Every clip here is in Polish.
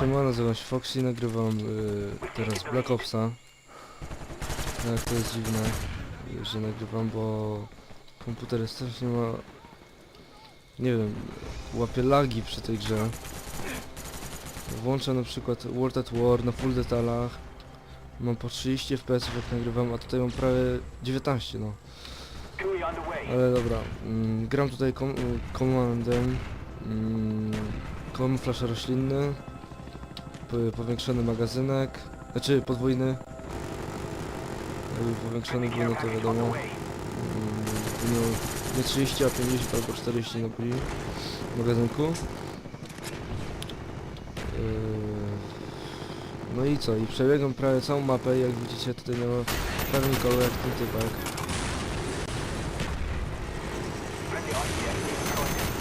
Siema, nazywam się Foxy, nagrywam y, teraz Black Opsa. Tak, to jest dziwne, y, że nagrywam, bo komputer jest strasznie ma... Nie wiem, łapie lagi przy tej grze. Włączę na przykład World at War na full detalach. Mam po 30 fps jak nagrywam, a tutaj mam prawie 19 no. Ale dobra, mm, gram tutaj kom komandem. Mm, roślinny. Po- Powiększony magazynek. Znaczy podwójny. Powiększony był, no to wiadomo. Mm, miał nie 30, a 50 albo 40 naboi w magazynku. Yy, No i co? I przebiegam prawie całą mapę, jak widzicie tutaj nie ma prawie nikogo jak ten typek.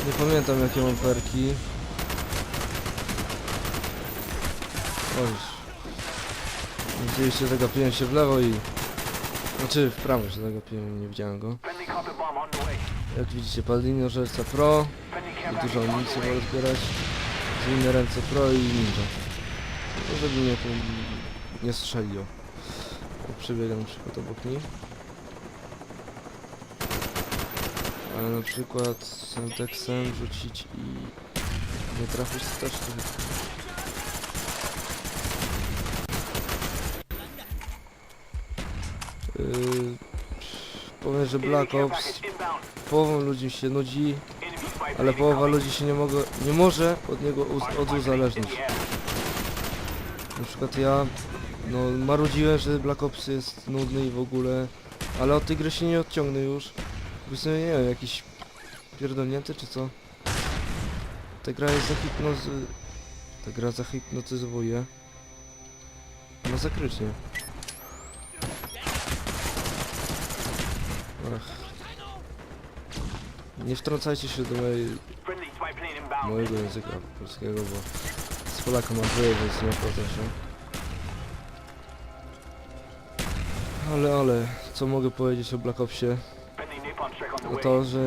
Nie pamiętam jakie mam perki. Oj. Widzieliście, zagapiłem się w lewo i... Znaczy w prawo się zagapiłem, nie widziałem go. Jak widzicie, Paladino Żelca Pro. I dużo amunicji mogę zbierać. Zwinne ręce Pro i Ninja. No, żeby mnie tu nie strzeliło. Przebiegam na przykład obok nich. Ale na przykład Semtexem rzucić i nie trafić to też Yy, powiem, że Black Ops połową ludzi się nudzi, ale połowa ludzi się nie, mogę, nie może od niego od uzależnić. Na przykład ja no, marudziłem, że Black Ops jest nudny i w ogóle, ale od tej gry się nie odciągnę już. Bo sobie nie wiem, jakiś pierdolnięty czy co? Ta gra jest zahipnozy... Ta gra zahipnotyzowuje. Masakrycznie. Ach. Nie wtrącajcie się do mojej, mojego języka polskiego, bo z Polaka mam wyje, więc nie opłaca się. Ale, ale, co mogę powiedzieć o Black Opsie? No to, że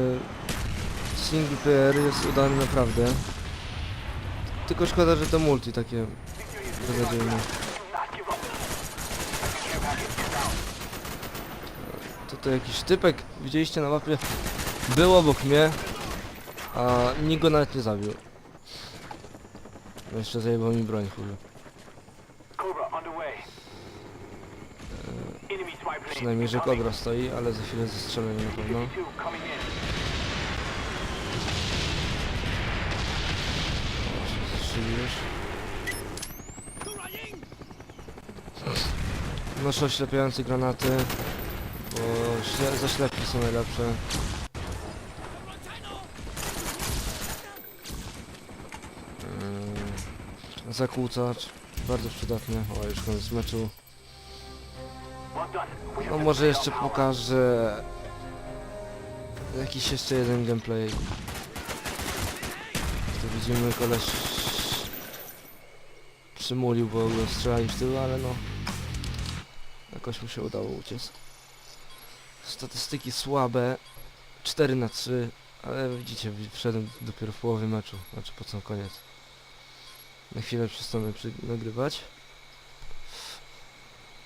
single player jest udany naprawdę. Tylko szkoda, że to multi takie beznadziejne. Tutaj jakiś typek, widzieliście na mapie, był obok mnie, a nikt go nawet nie zabił. Jeszcze zajebał mi broń, chuj. Przynajmniej, że kobra stoi, ale za chwilę zestrzelę na pewno. Strzeliłeś. Noszę oślepiające granaty, bo śle zaślepki są najlepsze. Yy, Zakłócacz, bardzo przydatny. O, już koniec meczu. No może jeszcze pokażę jakiś jeszcze jeden gameplay. Tu widzimy koleś przymulił, bo go strzelali w tył, ale no jakoś mu się udało uciec. Statystyki słabe, 4 na 3, ale widzicie, wi- wszedłem dopiero w połowie meczu, znaczy po sam koniec. Na chwilę przestanę nagrywać.